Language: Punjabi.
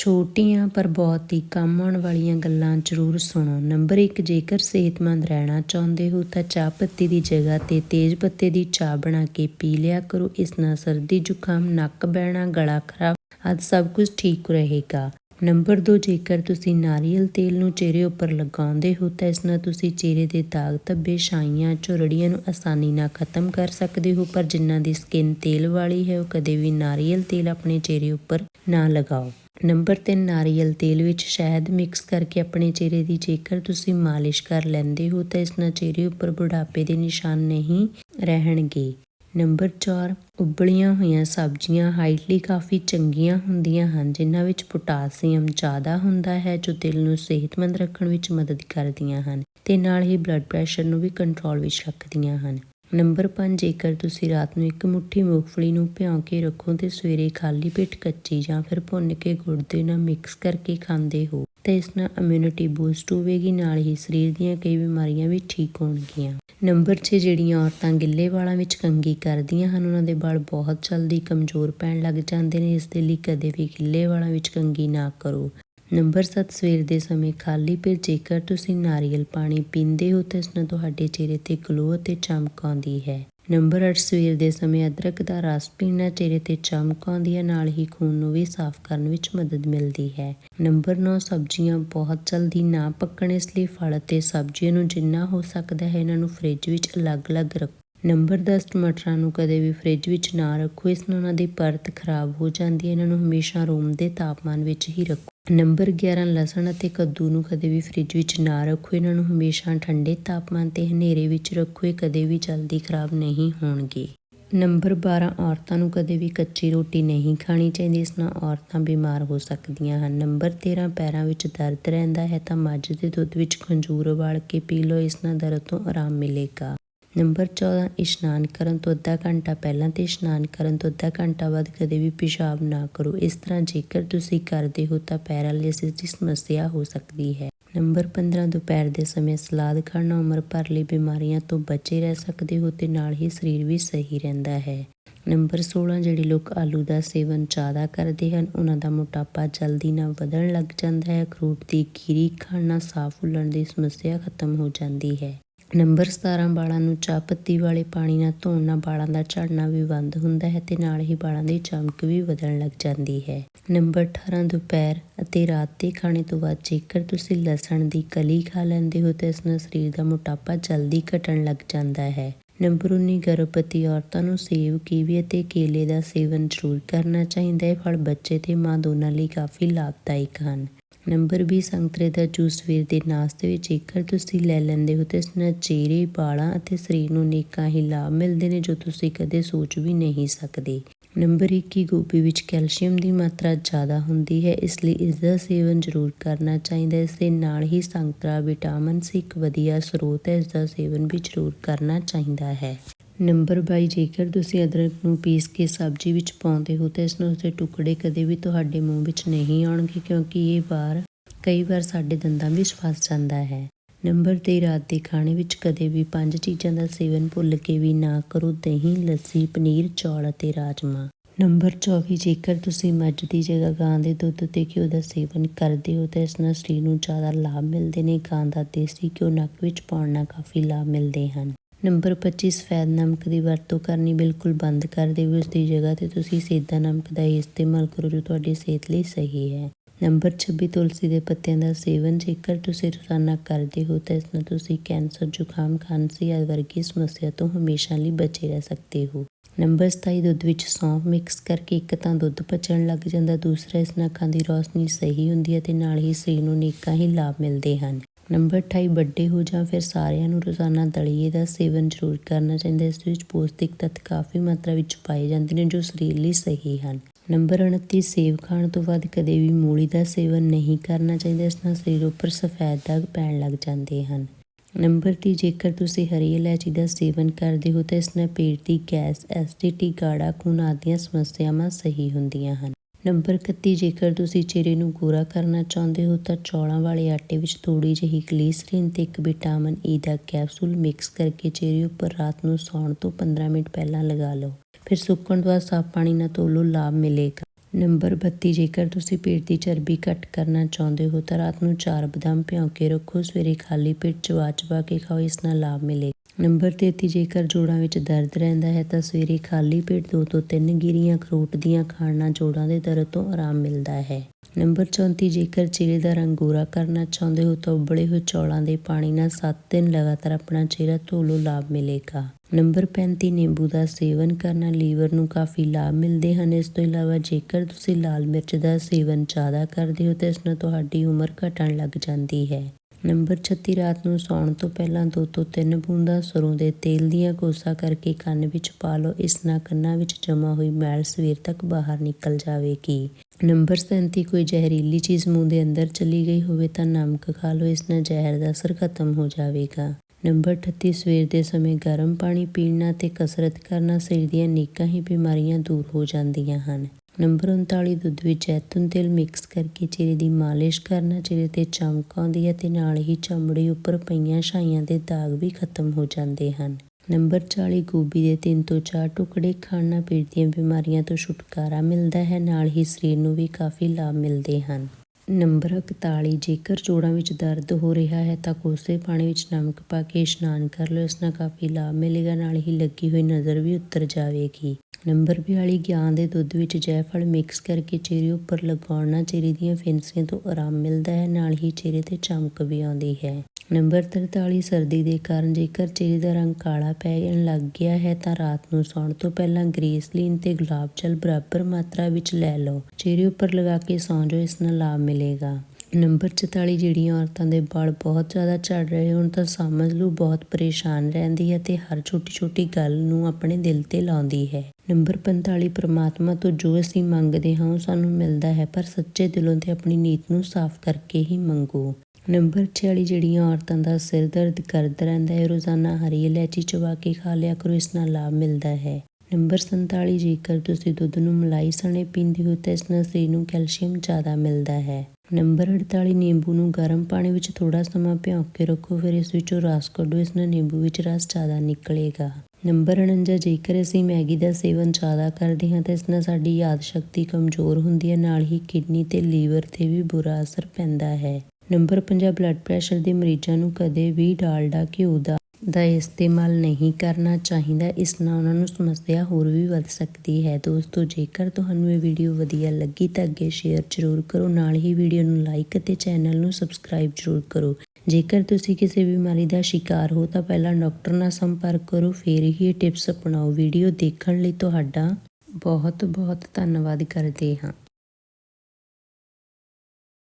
ਛੋਟੀਆਂ ਪਰ ਬਹੁਤ ਹੀ ਕੰਮ ਆਉਣ ਵਾਲੀਆਂ ਗੱਲਾਂ ਜ਼ਰੂਰ ਸੁਣੋ। ਨੰਬਰ 1 ਜੇਕਰ ਸਿਹਤਮੰਦ ਰਹਿਣਾ ਚਾਹੁੰਦੇ ਹੋ ਤਾਂ ਚਾਹ ਪੱਤੀ ਦੀ ਜਗ੍ਹਾ ਤੇ ਤੇਜ ਪੱਤੇ ਦੀ ਚਾਹ ਬਣਾ ਕੇ ਪੀ ਲਿਆ ਕਰੋ। ਇਸ ਨਾਲ ਸਰਦੀ ਜ਼ੁਕਾਮ, ਨੱਕ ਬਹਿਣਾ, ਗਲਾ ਖਰਾਬ ਆਦਿ ਸਭ ਕੁਝ ਠੀਕ ਰਹੇਗਾ। ਨੰਬਰ 2 ਜੇਕਰ ਤੁਸੀਂ ਨਾਰੀਅਲ ਤੇਲ ਨੂੰ ਚਿਹਰੇ ਉੱਪਰ ਲਗਾਉਂਦੇ ਹੋ ਤਾਂ ਇਸ ਨਾਲ ਤੁਸੀਂ ਚਿਹਰੇ ਦੇ ਦਾਗ, ਧੱਬੇ, ਛਾਈਆਂ, ਝੁਰੜੀਆਂ ਨੂੰ ਆਸਾਨੀ ਨਾਲ ਖਤਮ ਕਰ ਸਕਦੇ ਹੋ। ਪਰ ਜਿਨ੍ਹਾਂ ਦੀ ਸਕਿਨ ਤੇਲ ਵਾਲੀ ਹੈ, ਉਹ ਕਦੇ ਵੀ ਨਾਰੀਅਲ ਤੇਲ ਆਪਣੇ ਚਿਹਰੇ ਉੱਪਰ ਨਾ ਲਗਾਓ। ਨੰਬਰ 3 ਨਾਰੀਅਲ ਤੇਲ ਵਿੱਚ ਸ਼ਹਿਦ ਮਿਕਸ ਕਰਕੇ ਆਪਣੇ ਚਿਹਰੇ ਦੀ ਜੇਕਰ ਤੁਸੀਂ ਮਾਲਿਸ਼ ਕਰ ਲੈਂਦੇ ਹੋ ਤਾਂ ਇਸ ਨਾਲ ਚਿਹਰੇ ਉੱਪਰ ਬੁਢਾਪੇ ਦੇ ਨਿਸ਼ਾਨ ਨਹੀਂ ਰਹਿਣਗੇ। ਨੰਬਰ 4 ਉਬਲੀਆਂ ਹੋਈਆਂ ਸਬਜ਼ੀਆਂ ਹਾਈਟ ਲਈ ਕਾਫੀ ਚੰਗੀਆਂ ਹੁੰਦੀਆਂ ਹਨ, ਜਿਨ੍ਹਾਂ ਵਿੱਚ ਪੋਟਾਸੀਅਮ ਜ਼ਿਆਦਾ ਹੁੰਦਾ ਹੈ, ਜੋ ਦਿਲ ਨੂੰ ਸਿਹਤਮੰਦ ਰੱਖਣ ਵਿੱਚ ਮਦਦ ਕਰਦੀਆਂ ਹਨ ਤੇ ਨਾਲ ਹੀ ਬਲੱਡ ਪ੍ਰੈਸ਼ਰ ਨੂੰ ਵੀ ਕੰਟਰੋਲ ਵਿੱਚ ਰੱਖਦੀਆਂ ਹਨ। ਨੰਬਰ 5 ਜੇਕਰ ਤੁਸੀਂ ਰਾਤ ਨੂੰ ਇੱਕ ਮੁੱਠੀ ਮੂੰਗਫਲੀ ਨੂੰ ਭਿਉਂ ਕੇ ਰੱਖੋ ਤੇ ਸਵੇਰੇ ਖਾਲੀ ਪੇਟ ਕੱਚੀ ਜਾਂ ਫਿਰ ਭੁੰਨ ਕੇ ਗੁੜ ਦੇ ਨਾਲ ਮਿਕਸ ਕਰਕੇ ਖਾਂਦੇ ਹੋ, ਤਾਂ ਇਸ ਨਾਲ ਇਮਿਊਨਿਟੀ ਬੂਸਟ ਹੋਵੇਗੀ, ਨਾਲ ਹੀ ਸਰੀਰ ਦੀਆਂ ਕਈ ਬਿਮਾਰੀਆਂ ਵੀ ਠੀਕ ਹੋਣਗੀਆਂ। ਨੰਬਰ 6 ਜਿਹੜੀਆਂ ਔਰਤਾਂ ਗਿੱਲੇ ਵਾਲਾਂ ਵਿੱਚ ਕੰਗੀ ਕਰਦੀਆਂ ਹਨ, ਉਹਨਾਂ ਦੇ ਵਾਲ ਬਹੁਤ ਜਲਦੀ ਕਮਜ਼ੋਰ ਪੈਣ ਲੱਗ ਜਾਂਦੇ ਨੇ, ਇਸ ਦੇ ਲਈ ਕਦੇ ਵੀ ਗਿੱਲੇ ਵਾਲਾਂ ਵਿੱਚ ਕੰਗੀ ਨਾ ਕਰੋ। ਨੰਬਰ 7 ਸਵੇਰ ਦੇ ਸਮੇਂ ਖਾਲੀ ਪੇਟ ਜੇਕਰ ਤੁਸੀਂ ਨਾਰੀਅਲ ਪਾਣੀ ਪੀਂਦੇ ਹੋ ਤਾਂ ਇਸ ਨਾਲ ਤੁਹਾਡੇ ਚਿਹਰੇ ਤੇ ਗਲੋ ਅਤੇ ਚਮਕ ਆਉਂਦੀ ਹੈ। ਨੰਬਰ 8 ਸਵੇਰ ਦੇ ਸਮੇਂ ਅਦਰਕ ਦਾ ਰਸ ਪੀਣਾ ਚਿਹਰੇ ਤੇ ਚਮਕ ਆਉਂਦੀ ਹੈ, ਨਾਲ ਹੀ ਖੂਨ ਨੂੰ ਵੀ ਸਾਫ਼ ਕਰਨ ਵਿੱਚ ਮਦਦ ਮਿਲਦੀ ਹੈ। ਨੰਬਰ 9 ਸਬਜ਼ੀਆਂ ਬਹੁਤ ਜਲਦੀ ਨਾ ਪੱਕਣ ਇਸ ਲਈ ਫਲ ਅਤੇ ਸਬਜ਼ੀਆਂ ਨੂੰ ਜਿੰਨਾ ਹੋ ਸਕਦਾ ਹੈ ਇਹਨਾਂ ਨੂੰ ਫ੍ਰਿਜ ਵਿੱਚ ਅਲੱਗ-ਅਲੱਗ ਰੱਖੋ। ਨੰਬਰ 10 ਟਮਾਟਰਾਂ ਨੂੰ ਕਦੇ ਵੀ ਫ੍ਰਿਜ ਵਿੱਚ ਨਾ ਰੱਖੋ, ਇਸ ਨਾਲ ਉਹਨਾਂ ਦੀ ਪਰਤ ਖਰਾਬ ਹੋ ਜਾਂਦੀ ਹੈ, ਇਹਨਾਂ ਨੂੰ ਹਮੇਸ਼ਾ ਰੂਮ ਦੇ ਤਾਪਮਾਨ ਵਿੱਚ ਹੀ ਰੱਖੋ। ਨੰਬਰ 11 ਲਸਣ ਅਤੇ ਕੱਦੂ ਨੂੰ ਕਦੇ ਵੀ ਫ੍ਰਿਜ ਵਿੱਚ ਨਾ ਰੱਖੋ। ਇਹਨਾਂ ਨੂੰ ਹਮੇਸ਼ਾ ਠੰਡੇ ਤਾਪਮਾਨ ਤੇ ਹਨੇਰੇ ਵਿੱਚ ਰੱਖੋ। ਇਹ ਕਦੇ ਵੀ ਜਲਦੀ ਖਰਾਬ ਨਹੀਂ ਹੋਣਗੇ। ਨੰਬਰ 12 ਔਰਤਾਂ ਨੂੰ ਕਦੇ ਵੀ ਕੱਚੀ ਰੋਟੀ ਨਹੀਂ ਖਾਣੀ ਚਾਹੀਦੀ। ਇਸ ਨਾਲ ਔਰਤਾਂ ਬਿਮਾਰ ਹੋ ਸਕਦੀਆਂ ਹਨ। ਨੰਬਰ 13 ਪੈਰਾਂ ਵਿੱਚ ਦਰਦ ਰਹਿੰਦਾ ਹੈ ਤਾਂ ਮੱਝ ਦੇ ਦੁੱਧ ਵਿੱਚ ਖੰਜੂਰ ਉਬਾਲ ਕੇ ਪੀ ਲਓ। ਇਸ ਨਾਲ ਦਰਦ ਤੋਂ ਆਰਾਮ ਮਿਲੇਗਾ। ਨੰਬਰ 14 ਇਸ਼ਨਾਨ ਕਰਨ ਤੋਂ ਅੱਧਾ ਘੰਟਾ ਪਹਿਲਾਂ ਤੇ ਇਸ਼ਨਾਨ ਕਰਨ ਤੋਂ ਅੱਧਾ ਘੰਟਾ ਬਾਅਦ ਕਦੇ ਵੀ ਪਿਸ਼ਾਬ ਨਾ ਕਰੋ। ਇਸ ਤਰ੍ਹਾਂ ਜੇਕਰ ਤੁਸੀਂ ਕਰਦੇ ਹੋ ਤਾਂ ਪੈਰਾਲਿਸਿਸ ਦੀ ਸਮੱਸਿਆ ਹੋ ਸਕਦੀ ਹੈ। ਨੰਬਰ 15 ਦੁਪਹਿਰ ਦੇ ਸਮੇਂ ਸਲਾਦ ਖਾਣਾ ਉਮਰ ਭਰ ਲਈ ਬਿਮਾਰੀਆਂ ਤੋਂ ਬਚੇ ਰਹਿ ਸਕਦੇ ਹੋ ਤੇ ਨਾਲ ਹੀ ਸਰੀਰ ਵੀ ਸਹੀ ਰਹਿੰਦਾ ਹੈ। ਨੰਬਰ 16 ਜਿਹੜੇ ਲੋਕ ਆਲੂ ਦਾ ਸੇਵਨ ਜ਼ਿਆਦਾ ਕਰਦੇ ਹਨ, ਉਹਨਾਂ ਦਾ ਮੋਟਾਪਾ ਜਲਦੀ ਨਾਲ ਵਧਣ ਲੱਗ ਜਾਂਦਾ ਹੈ। ਅਖਰੋਟ ਦੀ ਖੀਰੀ ਖਾਣਾ ਨਾਲ ਸਾਹ ਫੁੱਲਣ ਦੀ ਸਮੱਸਿਆ ਖਤਮ ਹੋ ਜਾਂਦੀ ਹੈ। ਨੰਬਰ 17 ਵਾਲਾਂ ਨੂੰ ਚਾਹ ਪੱਤੀ ਵਾਲੇ ਪਾਣੀ ਨਾਲ ਧੋਣ ਨਾਲ ਵਾਲਾਂ ਦਾ ਝੜਨਾ ਵੀ ਬੰਦ ਹੁੰਦਾ ਹੈ ਤੇ ਨਾਲ ਹੀ ਵਾਲਾਂ ਦੀ ਚਮਕ ਵੀ ਵਧਣ ਲੱਗ ਜਾਂਦੀ ਹੈ। ਨੰਬਰ 18 ਦੁਪਹਿਰ ਅਤੇ ਰਾਤ ਦੇ ਖਾਣੇ ਤੋਂ ਬਾਅਦ ਜੇਕਰ ਤੁਸੀਂ ਲਸਣ ਦੀ ਕਲੀ ਖਾ ਲੈਂਦੇ ਹੋ ਤਾਂ ਇਸ ਨਾਲ ਸਰੀਰ ਦਾ ਮੋਟਾਪਾ ਜਲਦੀ ਘਟਣ ਲੱਗ ਜਾਂਦਾ ਹੈ। ਨੰਬਰ 19 ਗਰਭਵਤੀ ਔਰਤਾਂ ਨੂੰ ਸੇਬ, ਕੀਵੀ ਅਤੇ ਕੇਲੇ ਦਾ ਸੇਵਨ ਜ਼ਰੂਰ ਕਰਨਾ ਚਾਹੀਦਾ ਹੈ। ਫਲ ਬੱਚੇ ਤੇ ਮਾਂ ਦੋਨਾਂ ਲਈ ਕਾਫੀ ਲਾਭਦਾਇਕ ਹਨ। ਨੰਬਰ 20 ਸੰਤਰੇ ਦਾ ਜੂਸ ਸਵੇਰ ਦੇ ਨਾਸ਼ਤੇ ਵਿੱਚ ਜੇਕਰ ਤੁਸੀਂ ਲੈ ਲੈਂਦੇ ਹੋ ਤਾਂ ਇਸ ਨਾਲ ਚਿਹਰੇ ਵਾਲਾਂ ਅਤੇ ਸਰੀਰ ਨੂੰ ਨੇਕਾਂ ਹੀ ਲਾਭ ਮਿਲਦੇ ਨੇ ਜੋ ਤੁਸੀਂ ਕਦੇ ਸੋਚ ਵੀ ਨਹੀਂ ਸਕਦੇ। ਨੰਬਰ 21 ਗੋਭੀ ਵਿੱਚ ਕੈਲਸ਼ੀਅਮ ਦੀ ਮਾਤਰਾ ਜ਼ਿਆਦਾ ਹੁੰਦੀ ਹੈ, ਇਸ ਲਈ ਇਸ ਦਾ ਸੇਵਨ ਜ਼ਰੂਰ ਕਰਨਾ ਚਾਹੀਦਾ ਹੈ। ਇਸ ਦੇ ਨਾਲ ਹੀ ਸੰਤਰਾ, ਵਿਟਾਮਿਨ ਸੀ ਇੱਕ ਵਧੀਆ ਸਰੋਤ ਹੈ ਇਸ ਦਾ ਸੇਵਨ ਵੀ ਜ਼ਰੂਰ ਕਰਨਾ ਚਾਹੀਦਾ ਹੈ। ਨੰਬਰ 22 ਜੇਕਰ ਤੁਸੀਂ ਅਦਰਕ ਨੂੰ ਪੀਸ ਕੇ ਸਬਜ਼ੀ ਵਿੱਚ ਪਾਉਂਦੇ ਹੋ, ਤਾਂ ਇਸ ਨੂੰ ਉਸਦੇ ਟੁਕੜੇ ਕਦੇ ਵੀ ਤੁਹਾਡੇ ਮੂੰਹ ਵਿੱਚ ਨਹੀਂ ਆਉਣਗੇ, ਕਿਉਂਕਿ ਇਹ ਵਾਰ ਕਈ ਵਾਰ ਸਾਡੇ ਦੰਦਾਂ ਵਿੱਚ ਫਸ ਜਾਂਦਾ ਹੈ। ਨੰਬਰ 3 ਰਾਤ ਦੇ ਖਾਣੇ ਵਿੱਚ ਕਦੇ ਵੀ ਪੰਜ ਚੀਜ਼ਾਂ ਦਾ ਸੇਵਨ ਭੁੱਲ ਕੇ ਵੀ ਨਾ ਕਰੋ, ਦਹੀਂ, ਲੱਸੀ, ਪਨੀਰ, ਚੌਲ ਅਤੇ ਰਾਜਮਾ ਨੰਬਰ 24 ਜੇਕਰ ਤੁਸੀਂ ਮੱਝ ਦੀ ਜਗ੍ਹਾ ਗਾਂ ਦੇ ਦੁੱਧ ਤੇ ਘਿਓ ਦਾ ਸੇਵਨ ਕਰਦੇ ਹੋ, ਤਾਂ ਇਸ ਨਾਲ ਸਰੀਰ ਨੂੰ ਜ਼ਿਆਦਾ ਲਾਭ ਮਿਲਦੇ ਨੇ, ਗਾਂ ਦਾ ਦੇਸੀ ਘਿਓ ਨੱਕ ਵਿੱਚ ਪਾਉਣ ਨਾਲ ਕਾਫੀ ਲਾਭ ਮਿਲਦੇ ਹਨ। ਨੰਬਰ 25 ਸਫੈਦ ਨਮਕ ਦੀ ਵਰਤੋਂ ਕਰਨੀ ਬਿਲਕੁਲ ਬੰਦ ਕਰ ਦਿਓ। ਉਸ ਦੀ ਜਗ੍ਹਾ ਤੇ ਤੁਸੀਂ ਸੇਦਾ ਨਮਕ ਦਾ ਹੀ ਇਸਤੇਮਾਲ ਕਰੋ ਜੋ ਤੁਹਾਡੀ ਸਿਹਤ ਲਈ ਸਹੀ ਹੈ। ਨੰਬਰ 26 ਤੁਲਸੀ ਦੇ ਪੱਤਿਆਂ ਦਾ ਸੇਵਨ। ਜੇਕਰ ਤੁਸੀਂ ਰੋਜ਼ਾਨਾ ਕਰਦੇ ਹੋ ਤਾਂ ਇਸ ਨਾਲ ਤੁਸੀਂ ਕੈਂਸਰ, ਜ਼ੁਕਾਮ, ਖਾਂਸੀ ਆਦਿ ਵਰਗੀ ਸਮੱਸਿਆ ਤੋਂ ਹਮੇਸ਼ਾ ਲਈ ਬਚੇ ਰਹਿ ਸਕਦੇ ਹੋ। ਨੰਬਰ 27 ਦੁੱਧ ਵਿੱਚ ਸੌਂਫ ਮਿਕਸ ਕਰਕੇ ਇੱਕ ਤਾਂ ਦੁੱਧ ਪਚਣ ਲੱਗ ਜਾਂਦਾ, ਦੂਸਰਾ ਇਸ ਨਾਲ ਅੱਖਾਂ ਦੀ ਰੋਸ਼ਨੀ ਸਹੀ ਹੁੰਦੀ ਹੈ ਤੇ ਨਾਲ ਹੀ ਸਰੀਰ ਨੂੰ ਨੇਕਾਂ ਹੀ ਲਾਭ ਮਿਲਦੇ ਹਨ। ਨੰਬਰ 28 ਵੱਡੇ ਹੋ ਜਾਂ ਫਿਰ ਸਾਰਿਆਂ ਨੂੰ ਰੋਜ਼ਾਨਾ ਦਲੀਏ ਦਾ ਸੇਵਨ ਜ਼ਰੂਰ ਕਰਨਾ ਚਾਹੀਦਾ ਇਸ ਵਿੱਚ ਪੌਸ਼ਟਿਕ ਤੱਤ ਕਾਫੀ ਮਾਤਰਾ ਵਿੱਚ ਪਾਏ ਜਾਂਦੇ ਨੇ ਜੋ ਸਰੀਰ ਲਈ ਸਹੀ ਹਨ। ਨੰਬਰ 29 ਸੇਬ ਖਾਣ ਤੋਂ ਬਾਅਦ ਕਦੇ ਵੀ ਮੂਲੀ ਦਾ ਸੇਵਨ ਨਹੀਂ ਕਰਨਾ ਚਾਹੀਦਾ, ਇਸ ਨਾਲ ਸਰੀਰ ਉੱਪਰ ਸਫੈਦ ਦਾਗ ਪੈਣ ਲੱਗ ਜਾਂਦੇ ਹਨ। ਨੰਬਰ 30 ਜੇਕਰ ਤੁਸੀਂ ਹਰੀ ਇਲਾਇਚੀ ਦਾ ਸੇਵਨ ਕਰਦੇ ਹੋ ਤਾਂ ਇਸ ਨਾਲ ਪੇਟ ਦੀ ਗੈਸ ਐਸਿਡਿਟੀ ਗਾੜਾ, ਖੂਨ ਆਦਿ ਸਮੱਸਿਆਵਾਂ ਸਹੀ ਹੁੰਦੀਆਂ ਹਨ। ਨੰਬਰ 31 ਜੇਕਰ ਤੁਸੀਂ ਚਿਹਰੇ ਨੂੰ ਗੋਰਾ ਕਰਨਾ ਚਾਹੁੰਦੇ ਹੋ, ਤਾਂ ਚੌਲਾਂ ਵਾਲੇ ਆਟੇ ਵਿੱਚ ਥੋੜੀ ਜਿਹੀ ਗਲੀਸਰੀਨ ਤੇ ਇੱਕ ਵਿਟਾਮਿਨ ਈ ਦਾ ਕੈਪਸੂਲ ਮਿਕਸ ਕਰਕੇ ਚਿਹਰੇ ਉੱਪਰ ਰਾਤ ਨੂੰ ਸੌਣ ਤੋਂ 15 ਮਿੰਟ ਪਹਿਲਾਂ ਲਗਾ ਲਓ। ਫਿਰ ਸੁੱਕਣ ਤੋਂ ਬਾਅਦ ਸਾਫ਼ ਪਾਣੀ ਨਾਲ ਧੋ ਲਓ, ਲਾਭ ਮਿਲੇਗਾ। ਨੰਬਰ 32 ਜੇਕਰ ਤੁਸੀਂ ਪੇਟ ਦੀ ਚਰਬੀ ਘੱਟ ਕਰਨਾ ਚਾਹੁੰਦੇ ਹੋ, ਤਾਂ ਰਾਤ ਨੂੰ 4 ਬਦਾਮ ਭਿਉਂ ਕੇ ਰੱਖੋ, ਸਵੇਰੇ ਖਾਲੀ ਪੇਟ ਚਵਾ ਚਵਾ ਕੇ ਖਾਓ, ਇਸ ਨਾਲ ਲਾਭ ਮਿਲੇਗਾ। ਨੰਬਰ 33 ਜੇਕਰ ਜੋੜਾਂ ਵਿੱਚ ਦਰਦ ਰਹਿੰਦਾ ਹੈ ਤਾਂ ਸਵੇਰੇ ਖਾਲੀ ਪੇਟ 2 ਤੋਂ 3 ਗਿਰੀਆਂ ਅਖਰੋਟ ਦੀਆਂ ਖਾਣ ਨਾਲ ਜੋੜਾਂ ਦੇ ਦਰਦ ਤੋਂ ਆਰਾਮ ਮਿਲਦਾ ਹੈ। ਨੰਬਰ 34 ਜੇਕਰ ਚਿਹਰੇ ਦਾ ਰੰਗ ਗੋਰਾ ਕਰਨਾ ਚਾਹੁੰਦੇ ਹੋ ਤਾਂ ਉਬਲੇ ਹੋਏ ਚੌਲਾਂ ਦੇ ਪਾਣੀ ਨਾਲ 7 ਦਿਨ ਲਗਾਤਾਰ ਆਪਣਾ ਚਿਹਰਾ ਧੋ ਲਓ ਲਾਭ ਮਿਲੇਗਾ। ਨੰਬਰ 35 ਨਿੰਬੂ ਦਾ ਸੇਵਨ ਕਰਨਾ, ਲੀਵਰ ਨੂੰ ਕਾਫੀ ਲਾਭ ਮਿਲਦੇ ਹਨ। ਇਸ ਤੋਂ ਇਲਾਵਾ ਜੇਕਰ ਤੁਸੀਂ ਲਾਲ ਮਿਰਚ ਦਾ ਸੇਵਨ ਜ਼ਿਆਦਾ ਕਰਦੇ ਹੋ ਤਾਂ ਇਸ ਨਾਲ ਤੁਹਾਡੀ ਉਮਰ ਘਟਣ ਲੱਗ ਜਾਂਦੀ ਹੈ। ਨੰਬਰ 36 ਰਾਤ ਨੂੰ ਸੌਣ ਤੋਂ ਪਹਿਲਾਂ ਦੋ ਤੋਂ ਤਿੰਨ ਬੂੰਦਾਂ ਸਰੋਂ ਦੇ ਤੇਲ ਦੀਆਂ ਕੋਸਾ ਕਰਕੇ ਕੰਨ ਵਿੱਚ ਪਾ ਲਓ। ਇਸ ਨਾਲ ਕੰਨਾਂ ਵਿੱਚ ਜਮਾ ਹੋਈ ਮੈਲ ਸਵੇਰ ਤੱਕ ਬਾਹਰ ਨਿਕਲ ਜਾਵੇਗੀ। ਨੰਬਰ 37 ਕੋਈ ਜ਼ਹਿਰੀਲੀ ਚੀਜ਼ ਮੂੰਹ ਦੇ ਅੰਦਰ ਚਲੀ ਗਈ ਹੋਵੇ ਤਾਂ ਨਮਕ ਖਾ ਲਓ। ਇਸ ਨਾਲ ਜ਼ਹਿਰ ਦਾ ਅਸਰ ਖਤਮ ਹੋ ਜਾਵੇਗਾ। ਨੰਬਰ 38 ਸਵੇਰ ਦੇ ਸਮੇਂ ਗਰਮ ਪਾਣੀ ਪੀਣਾ ਤੇ ਕਸਰਤ ਕਰਨਾ ਸਰੀਰ ਦੀਆਂ ਅਨੇਕਾਂ ਹੀ ਬਿਮਾਰੀਆਂ ਦੂਰ ਹੋ ਜਾਂਦੀਆਂ ਹਨ। ਨੰਬਰ 39 ਦੁੱਧ ਵਿੱਚ ਜੈਤੂਨ ਤੇਲ ਮਿਕਸ ਕਰਕੇ ਚਿਹਰੇ ਦੀ ਮਾਲਿਸ਼ ਕਰਨਾ ਚਿਹਰੇ ਤੇ ਚਮਕ ਆਉਂਦੀ ਹੈ ਤੇ ਨਾਲ ਹੀ ਚਮੜੀ ਉੱਪਰ ਪਈਆਂ ਛਾਈਆਂ ਦੇ ਦਾਗ ਵੀ ਖਤਮ ਹੋ ਜਾਂਦੇ ਹਨ। ਨੰਬਰ 40 ਗੋਭੀ ਦੇ 3 ਤੋਂ 4 ਟੁਕੜੇ ਖਾਣ ਨਾਲ ਪੇਟ ਦੀਆਂ ਬਿਮਾਰੀਆਂ ਤੋਂ ਛੁਟਕਾਰਾ ਮਿਲਦਾ ਹੈ, ਨਾਲ ਹੀ ਸਰੀਰ ਨੂੰ ਵੀ ਕਾਫੀ ਲਾਭ ਮਿਲਦੇ ਹਨ। ਨੰਬਰ 41 ਜੇਕਰ ਜੋੜਾਂ ਵਿੱਚ ਦਰਦ ਹੋ ਰਿਹਾ ਹੈ ਤਾਂ ਕੋਸੇ ਪਾਣੀ ਵਿੱਚ ਨਮਕ ਪਾ ਕੇ ਇਸ਼ਨਾਨ ਕਰ ਲਓ। ਇਸ ਨਾਲ ਕਾਫੀ ਲਾਭ ਮਿਲੇਗਾ, ਨਾਲ ਹੀ ਲੱਗੀ ਹੋਈ ਨਜ਼ਰ ਵੀ ਉਤਰ ਜਾਵੇਗੀ। ਨੰਬਰ 42 ਗਿਆਨ ਦੇ ਦੁੱਧ ਵਿੱਚ ਜੈਫਲ ਮਿਕਸ ਕਰਕੇ ਚਿਹਰੇ ਉੱਪਰ ਲਗਾਉਣ। ਨਾਲ ਚਿਹਰੇ ਦੀਆਂ ਫਿੰਸੀਆਂ ਤੋਂ ਆਰਾਮ ਮਿਲਦਾ ਹੈ, ਨਾਲ ਹੀ ਚਿਹਰੇ ਤੇ ਚਮਕ ਵੀ ਆਉਂਦੀ ਹੈ। ਨੰਬਰ 43 ਸਰਦੀ ਦੇ ਕਾਰਨ ਜੇਕਰ ਚਿਹਰੇ ਦਾ ਰੰਗ ਕਾਲਾ ਪੈ ਜਾਣ ਲੱਗ ਗਿਆ ਹੈ ਤਾਂ ਰਾਤ ਨੂੰ ਸੌਣ ਤੋਂ ਪਹਿਲਾਂ ਗ੍ਰੀਸਲੀਨ ਤੇ ਗੁਲਾਬ ਜਲ ਬਰਾਬਰ ਮਾਤਰਾ ਵਿੱਚ ਲੈ ਲਓ। ਚਿਹਰੇ ਉੱਪਰ ਲਗਾ ਕੇ ਸੌਂ ਜਾਓ, ਇਸ ਨਾਲ ਲਾਭ ਮਿਲੇਗਾ। ਨੰਬਰ 44 ਜਿਹੜੀਆਂ ਔਰਤਾਂ ਦੇ ਵਾਲ ਬਹੁਤ ਜ਼ਿਆਦਾ ਝੜ ਰਹੇ ਹੋਣ ਤਾਂ ਸਮਝ ਲਓ ਬਹੁਤ ਪਰੇਸ਼ਾਨ ਰਹਿੰਦੀ ਹੈ ਤੇ ਹਰ ਛੋਟੀ ਛੋਟੀ ਗੱਲ ਨੂੰ ਆਪਣੇ ਦਿਲ ਤੇ ਲਾਉਂਦੀ ਹੈ। ਨੰਬਰ 45 ਪ੍ਰਮਾਤਮਾ ਤੋਂ ਜੋ ਅਸੀਂ ਮੰਗਦੇ ਹਾਂ ਉਹ ਸਾਨੂੰ ਮਿਲਦਾ ਹੈ, ਪਰ ਸੱਚੇ ਦਿਲੋਂ ਤੇ ਆਪਣੀ ਨੀਤ ਨੂੰ ਸਾਫ਼ ਕਰਕੇ ਹੀ ਮੰਗੋ। ਨੰਬਰ 46 ਜਿਹੜੀਆਂ ਔਰਤਾਂ ਦਾ ਸਿਰ ਦਰਦ ਕਰਦ ਰਹਿੰਦਾ ਹੈ, ਰੋਜ਼ਾਨਾ ਹਰੀ ਇਲਾਇਚੀ ਚਬਾ ਕੇ ਖਾ ਲਿਆ ਕਰੋ, ਇਸ ਨਾਲ ਲਾਭ ਮਿਲਦਾ ਹੈ। ਨੰਬਰ 47 ਜੇਕਰ ਤੁਸੀਂ ਦੁੱਧ ਨੂੰ ਮਲਾਈ ਸਣੇ ਪੀਂਦੇ ਹੋ, ਤਾਂ ਇਸ ਨਾਲ ਸਰੀਰ ਨੂੰ ਕੈਲਸ਼ੀਅਮ ਜ਼ਿਆਦਾ ਮਿਲਦਾ ਹੈ। ਨੰਬਰ 48 ਨਿੰਬੂ ਨੂੰ ਗਰਮ ਪਾਣੀ ਵਿੱਚ ਥੋੜਾ ਸਮਾਂ ਭਿਓ ਕੇ ਰੱਖੋ, ਫਿਰ ਇਸ ਵਿੱਚੋਂ ਰਸ ਕੱਢੋ, ਇਸ ਨਾਲ ਨਿੰਬੂ ਵਿੱਚ ਰਸ ਜ਼ਿਆਦਾ ਨਿਕਲੇਗਾ। ਨੰਬਰ 49 ਜੇਕਰ ਅਸੀਂ ਮੈਗੀ ਦਾ ਸੇਵਨ ਜ਼ਿਆਦਾ ਕਰਦੇ ਹਾਂ, ਤਾਂ ਇਸ ਨਾਲ ਸਾਡੀ ਯਾਦ ਸ਼ਕਤੀ ਕਮਜ਼ੋਰ ਹੁੰਦੀ ਹੈ, ਨਾਲ ਹੀ ਕਿਡਨੀ ਤੇ ਲੀਵਰ ਤੇ ਵੀ ਬੁਰਾ ਅਸਰ ਪੈਂਦਾ ਹੈ। ਨੰਬਰ 50 ਬਲੱਡ ਪ੍ਰੈਸ਼ਰ ਦੇ ਮਰੀਜ਼ਾਂ ਨੂੰ ਕਦੇ ਵੀ ਡਾਲਡਾ ਘਿਓ ਦਾ ਦਾ ਇਸਤੇਮਾਲ ਨਹੀਂ ਕਰਨਾ ਚਾਹੀਦਾ, ਇਸ ਨਾਲ ਉਹਨਾਂ ਨੂੰ ਸਮੱਸਿਆ ਹੋਰ ਵੀ ਵੱਧ ਸਕਦੀ ਹੈ। ਦੋਸਤੋ, ਜੇਕਰ ਤੁਹਾਨੂੰ ਇਹ ਵੀਡੀਓ ਵਧੀਆ ਲੱਗੀ ਤਾਂ ਅੱਗੇ ਸ਼ੇਅਰ ਜ਼ਰੂਰ ਕਰੋ, ਨਾਲ ਹੀ ਵੀਡੀਓ ਨੂੰ ਲਾਈਕ ਅਤੇ ਚੈਨਲ ਨੂੰ ਸਬਸਕ੍ਰਾਈਬ ਜ਼ਰੂਰ ਕਰੋ। ਜੇਕਰ ਤੁਸੀਂ ਕਿਸੇ ਬਿਮਾਰੀ ਦਾ ਸ਼ਿਕਾਰ ਹੋ ਤਾਂ ਪਹਿਲਾਂ ਡਾਕਟਰ ਨਾਲ ਸੰਪਰਕ ਕਰੋ, ਫਿਰ ਹੀ ਇਹ ਟਿਪਸ ਅਪਣਾਓ। ਵੀਡੀਓ ਦੇਖਣ ਲਈ ਤੁਹਾਡਾ ਬਹੁਤ ਬਹੁਤ ਧੰਨਵਾਦ ਕਰਦੇ ਹਾਂ।